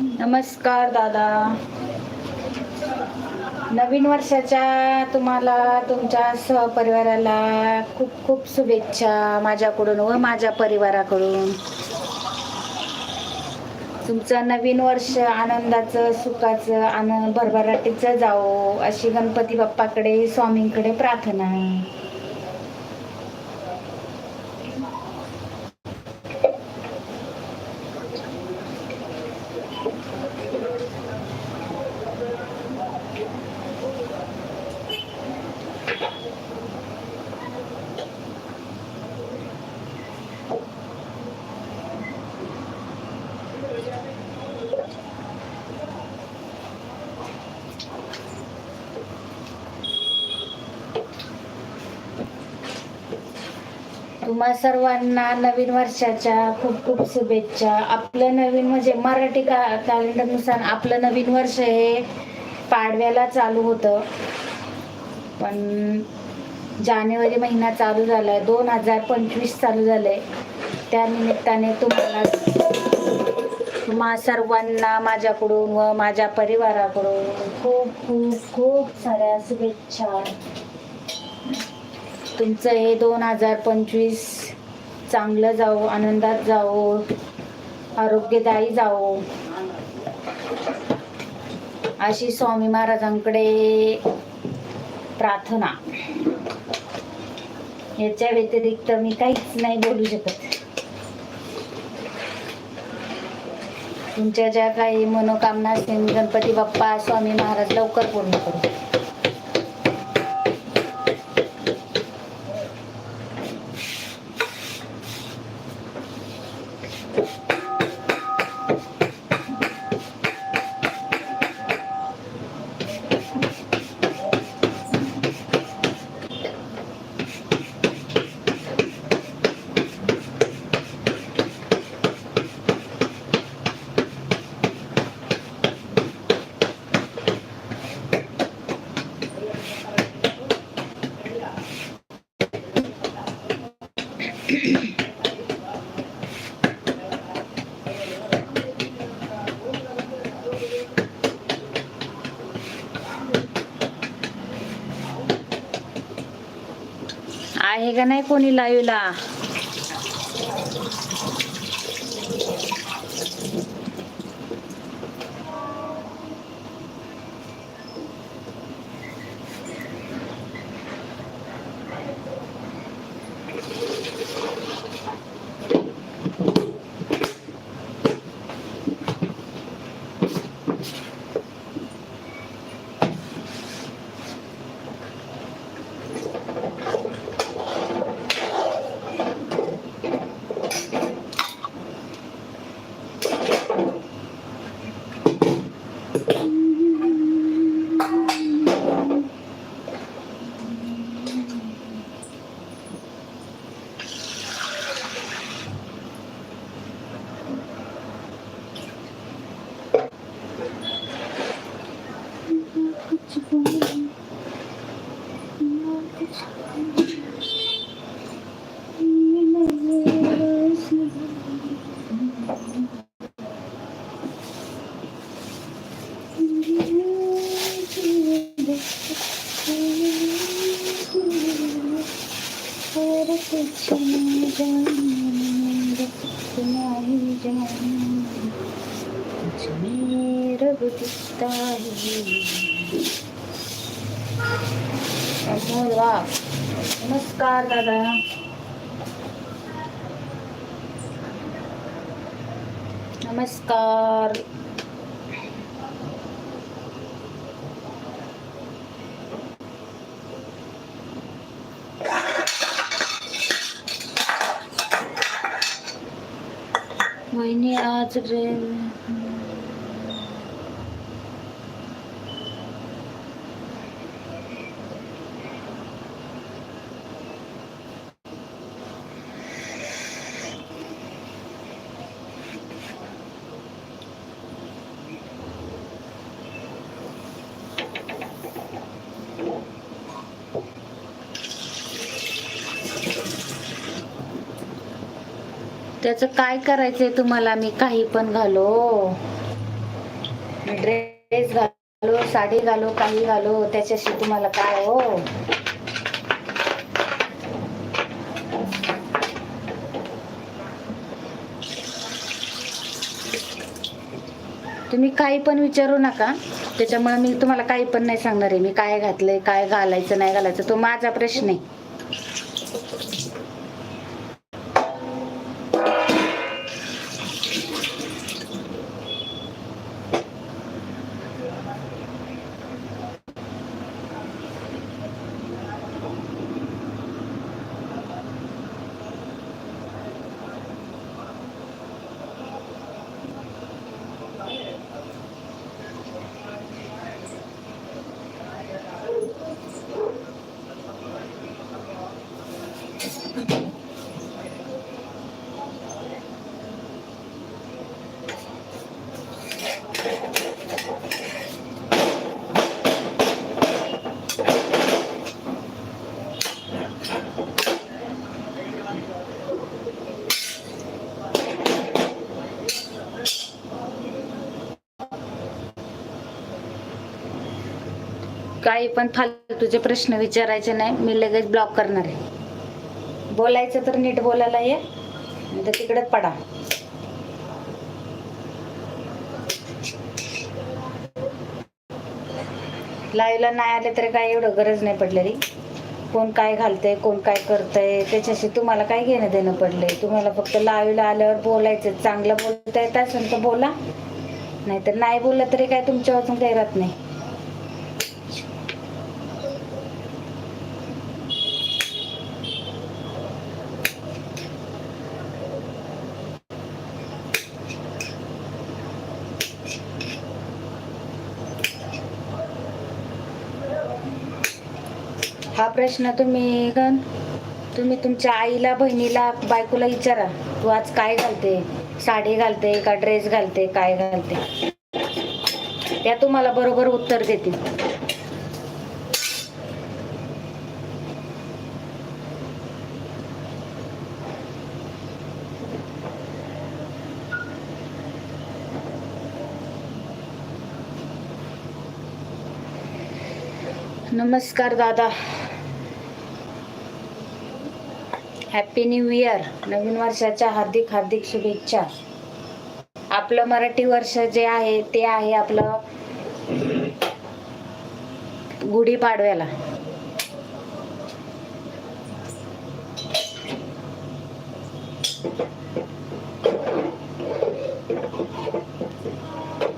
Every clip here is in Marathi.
नमस्कार दादा. नवीन वर्षाच्या तुम्हाला तुमच्या सहपरिवाराला खूप खूप शुभेच्छा माझ्याकडून व माझ्या परिवाराकडून. तुमचं नवीन वर्ष आनंदाचं सुखाचं आनंद भरभराटीचं जावो अशी गणपती बाप्पाकडे स्वामींकडे प्रार्थना तुम्हा सर्वांना नवीन वर्षाच्या खूप खूप शुभेच्छा. आपलं नवीन म्हणजे मराठी का कॅलेंडरनुसार आपलं नवीन वर्ष हे पाडव्याला चालू होतं. पण जानेवारी महिना चालू झालाय. दोन हजार पंचवीस चालू झालंय. त्या निमित्ताने तुम्हाला तुम्हा सर्वांना माझ्याकडून व माझ्या परिवाराकडून खूप खूप खूप साऱ्या शुभेच्छा. तुमचं हे दोन हजार पंचवीस चांगलं जावो आनंदात जावो आरोग्यदायी जावो. अशी स्वामी महाराजांकडे प्रार्थना. याच्या व्यतिरिक्त मी काहीच नाही बोलू शकत. तुमच्या ज्या काही मनोकामना असतील गणपती बाप्पा स्वामी महाराज लवकर पूर्ण करू. आहे का नाही कोणी लाईव्हला नमस्कार दादा. नमस्कार. वहिनी आज त्याचं काय करायचंय तुम्हाला? मी काही पण घालो. ड्रेस घालो साडी घालो काही घालो. त्याच्याशी तुम्हाला काय हो? तुम्ही काही पण विचारू नका. त्याच्यामुळे मी तुम्हाला काही पण नाही सांगणार आहे. मी काय घातलंय काय घालायचं नाही घालायचं तो माझा प्रश्न आहे. काही पण फालतूचे प्रश्न विचारायचे नाही मी लगेच ब्लॉक करणार आहे. बोलायचं तर नीट बोलायला ये तर तिकडे पडा. लाईव्हला नाही आले तरी काय एवढं गरज नाही पडलेली. कोण काय घालतंय कोण काय करतंय त्याच्याशी तुम्हाला काय घेणं देणं पडलंय. तुम्हाला फक्त लाईव्हला आल्यावर बोलायचं चांगलं बोलता येत असेल तर बोला. नाहीतर नाही बोललं तरी काय तुमच्यावर वाचून काही राहत नाही. प्रश्न तुम्ही गण. तुम्ही तुमच्या आईला बहिणीला बायकोला विचारा. तू आज काय घालते? साडी घालते का ड्रेस घालते? काय घालते? त्या तुम्हाला बरोबर उत्तर देतील. नमस्कार दादा. हॅपी न्यू इयर नवीन वर्षाच्या हार्दिक हार्दिक शुभेच्छा. आपलं मराठी वर्ष जे आहे ते आहे आपलं गुढीपाडव्याला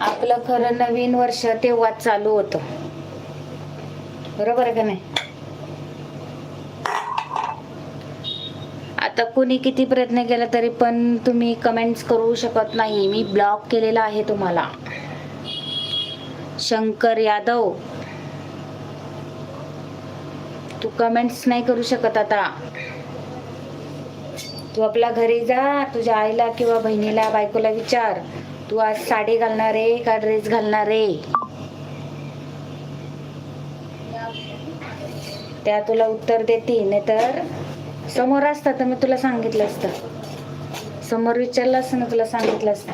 आपलं खरं नवीन वर्ष तेव्हाच चालू होतं. बरोबर आहे का नाही आता कुणी किती प्रयत्न केला तरी पण तुम्ही कमेंट्स करू शकत नाही. मी ब्लॉक केलेला आहे तुम्हाला. शंकर यादव तू कमेंट्स नाही करू शकत आता. तू आपल्या घरी जा तुझ्या आईला किंवा बहिणीला बायकोला विचार. तू आज साडी घालणार आहे का ड्रेस घालणार आहे? त्या तुला उत्तर देतील नाहीतर समोर असता तर मी तुला सांगितलं असतं. समोर विचारलं असतं ना तुला सांगितलं असतं.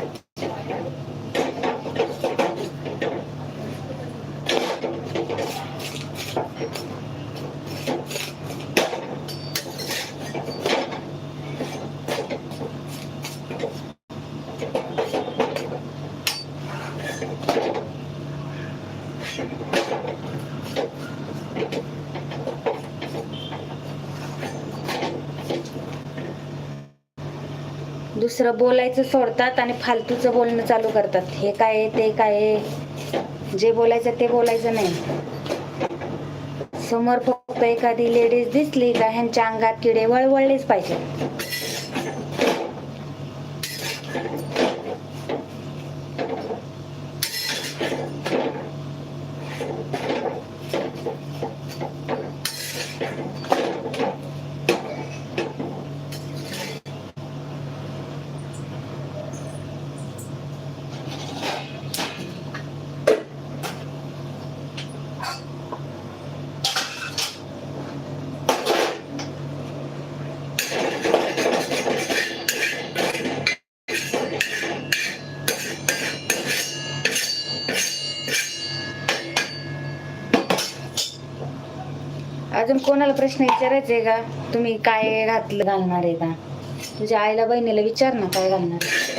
दुसरं बोलायचं सोडतात आणि फालतूचं बोलणं चालू करतात. हे काय आहे, ते काय जे बोलायचं ते बोलायचं नाही. समोर फक्त एखादी लेडीज दिसली का ह्यांच्या अंगात किडे वळवळलेच पाहिजे अजून कोणाला प्रश्न विचारायचे का? तुम्ही काय घातलं घालणार आहे का? तुझ्या आईला बहिणीला विचार ना काय घालणार आहे.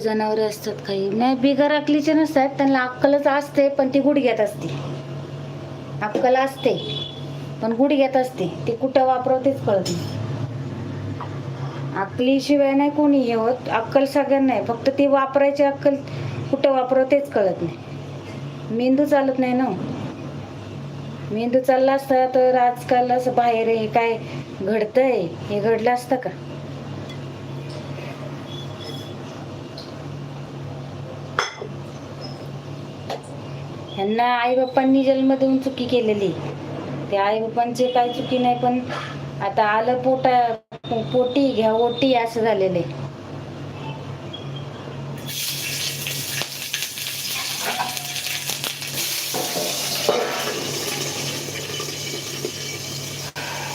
जनावरे असतात काही. नाही बिगर अकलीचे नसतात त्यांना अक्कलच असते पण ती गुडघ्यात असते. अक्कल असते पण गुडघ्यात असते. ती कुठं वापरावं तेच कळत नाही. अक्कलीशिवाय नाही कोणी हे होत. अक्कल सगळ्यांना आहे. फक्त ती वापरायची अक्कल कुठं वापरावं तेच कळत नाही. मेंदू चालत नाही ना हो. मेंदू चालला असता तर आजकाल असं बाहेर हे काय घडतंय? हे घडलं असतं का? ह्यांना आईबापांनी जन्म देऊन चुकी केलेली. ते आईबापांची काय चुकी नाही पण आता आलं पोटा पोटी घ्या ओटी असं झालेलं आहे.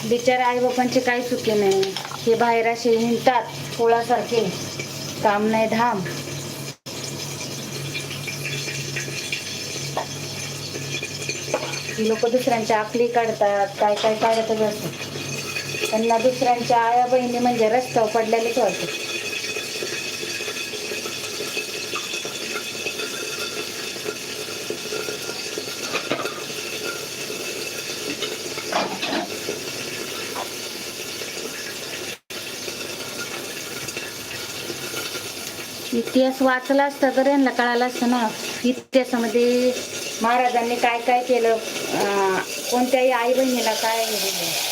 बिचारा आईबापांची काही चुकी नाही. हे बाहेर असे हिंडतात पोळासारखे काम नाही धाम. ही लोक दुसऱ्यांच्या आकली काढतात काय काय काढतच असतात. त्यांना दुसऱ्यांच्या आया बहिणी म्हणजे रस्त्यावर पडलेलेच वाटत. इतिहास वाचला असता तर यांना कळालं असतं ना इतिहासामध्ये महाराजांनी काय काय केलं अं, कोणत्याही आई बहिणीला काय दिलं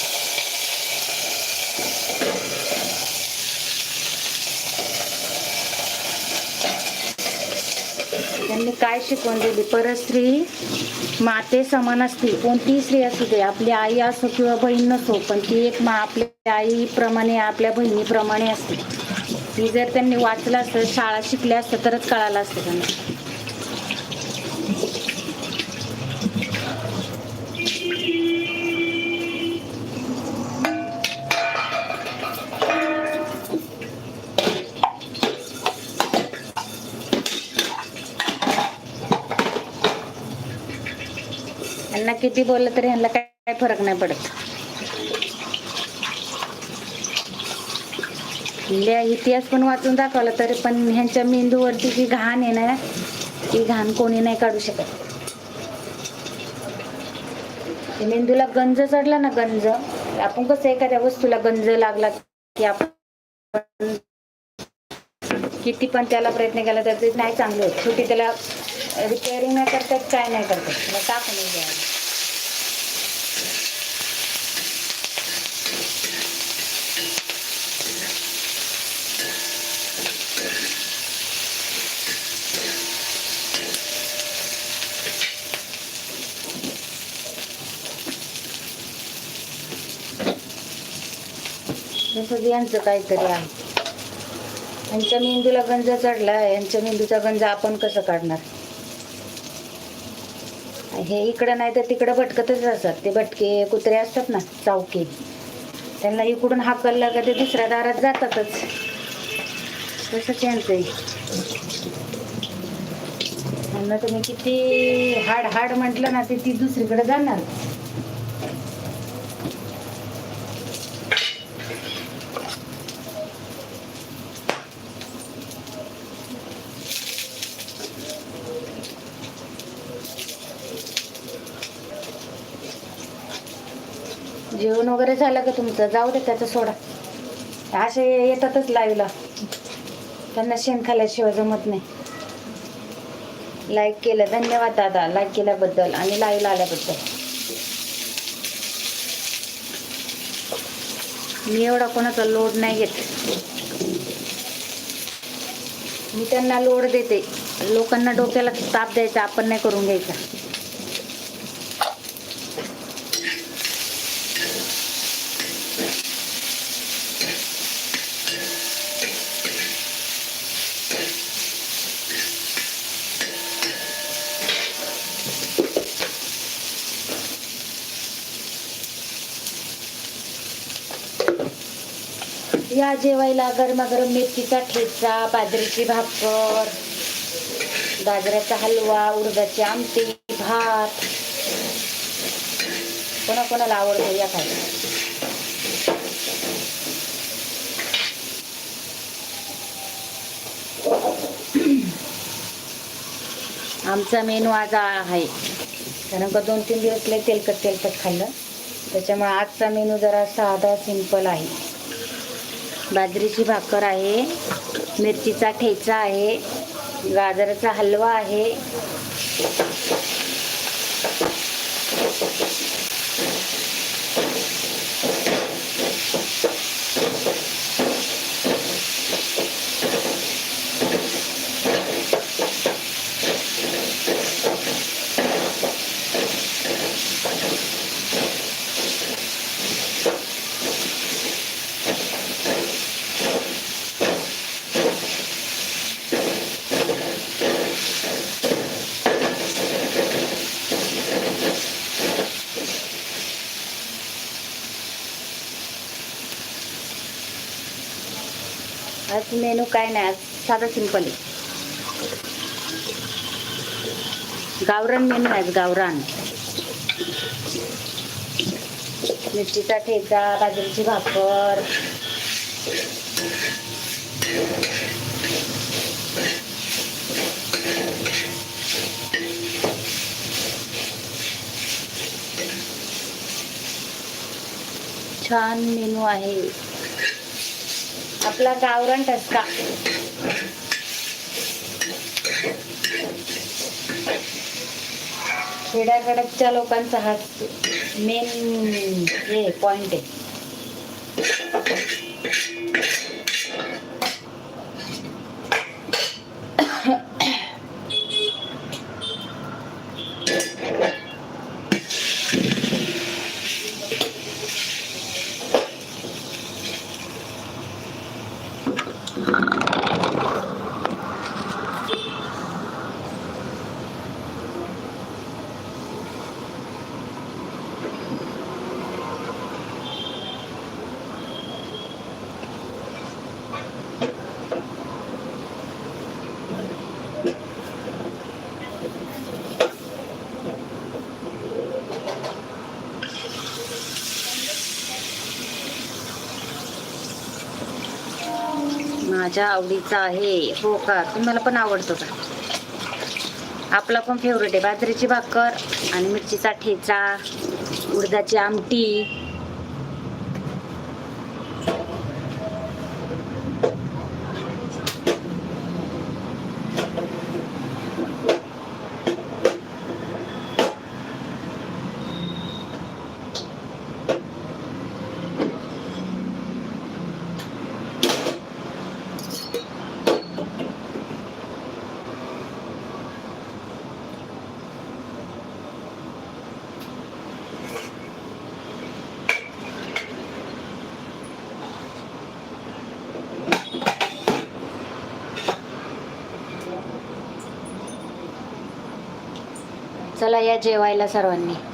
त्यांनी काय शिकवून दिली? परस्त्री माते समान असते कोणतीही स्त्री असू दे. आपली आई असो किंवा बहीण नसो पण ती एक मा आपल्या आईप्रमाणे आपल्या बहिणीप्रमाणे असते. ती जर त्यांनी वाचलं असतं शाळा शिकल्या असतं तरच कळालं असतं त्यांना यांना किती बोललं तरी ह्यांना काय काय फरक नाही पडत. इतिहास पण वाचून दाखवला तरी पण ह्यांच्या मेंदूवरती जी घाण आहे ना ती घाण कोणी नाही काढू शकत. मेंदूला गंज चढला ना गंज आपण कसं एखाद्या वस्तूला गंज लागला की आपण किती पण त्याला प्रयत्न केला तर ते नाही चांगलं होत. शेवटी त्याला रिपेअरिंग नाही करतात काय नाही करतात. त्याला टाकून द्यावं जसं यांचं काहीतरी आहे. यांच्या मेंदूला गंज चढला यांच्या मेंदूचा गंज आपण कसं काढणार? हे इकडं नाही तर तिकडं भटकतच असतात. ते भटके कुत्रे असतात ना चावके. त्यांना इकडून हाकललं का ते दुसऱ्या दारात जातातच. तसंच यांचं आहे. त्यांना तुम्ही किती हाड हाड म्हटलं ना ते ती दुसरीकडे जाणार. जेवण वगैरे झालं का तुमचं? जाऊ दे त्याचं सोडा. असे येतातच लाईव्हला त्यांना शेण खाल्ल्याशिवाय जमत नाही. लाईक केलं. धन्यवाद दादा. लाईक केल्याबद्दल आणि लाईव्हला आल्याबद्दल. मी एवढा कोणाचा लोड नाही घेत. मी त्यांना लोड देते. लोकांना डोक्याला ताप द्यायचा आपण नाही करून घ्यायचा. या जेवायला गरमागरम मेथीचा ठेचा बाजरीची भाकर गाजराचा हलवा उडदाची आमटी भात. कोणाकोणाला आवडतो आवडतं या खायला? आमचा मेनू आज आहे. कारण का दोन तीन दिवस लय तेलकट तेलकट खाल्लं. त्याच्यामुळे आजचा मेनू जरा साधा सिंपल आहे. बाजरीची भाकर आहे मिरचीचा ठेचा आहे गाजराचा हलवा आहे आज मेनू काय नाही आज साधा सिंपल आहे. गावरान मेनू आहे गावरान. मिरचीचा ठेचा बाजरीची भाकर. छान मेनू आहे. आपला गावरान टसका खेड्याकडच्या लोकांचा हा मेन हे पॉइंट आहे. माझ्या आवडीचा आहे. हो का? तुम्हाला पण आवडतो का? आपला पण फेवरेट आहे. बाजरीची भाकर आणि मिरचीचा ठेचा उडदाची आमटी. चला या जेवायला सर्वांनी.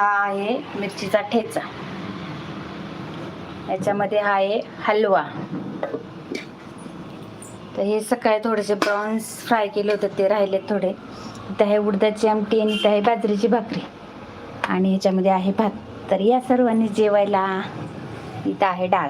हा आहे मिरचीचा ठेचा. याच्यामध्ये हा आहे हलवा. तर हे सकाळी थोडेसे प्रॉन्स फ्राय केले होते ते राहिले थोडे. इथं आहे उडदाची आमटी आणि इथं आहे बाजरीची भाकरी. आणि ह्याच्यामध्ये आहे भात. तर या सर्वांनी जेवायला. इथं आहे डाळ.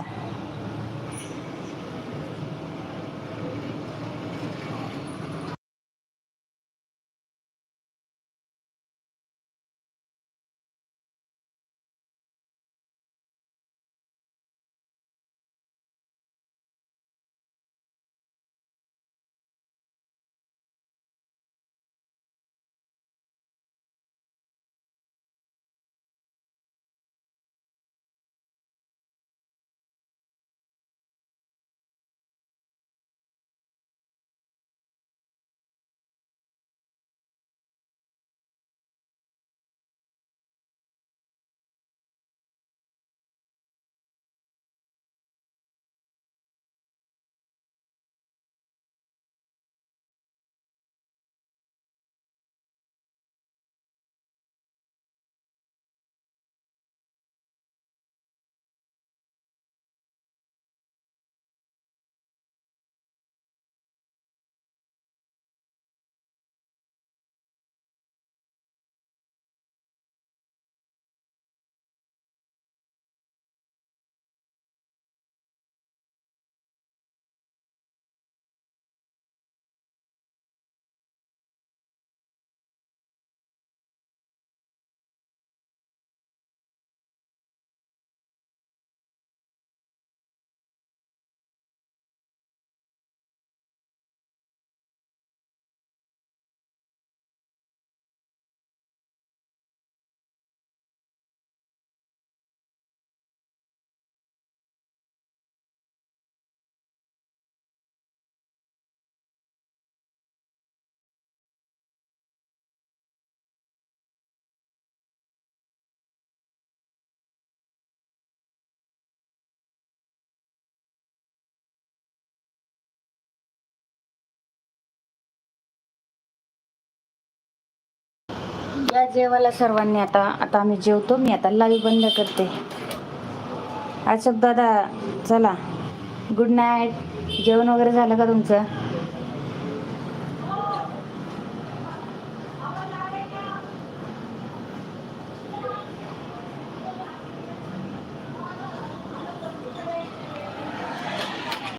या जेवायला सर्वांनी आता आता आम्ही जेवतो. मी आता लावी बंद करते. अशोक दादा चला. गुड नाईट जेवण वगैरे झालं का तुमचं?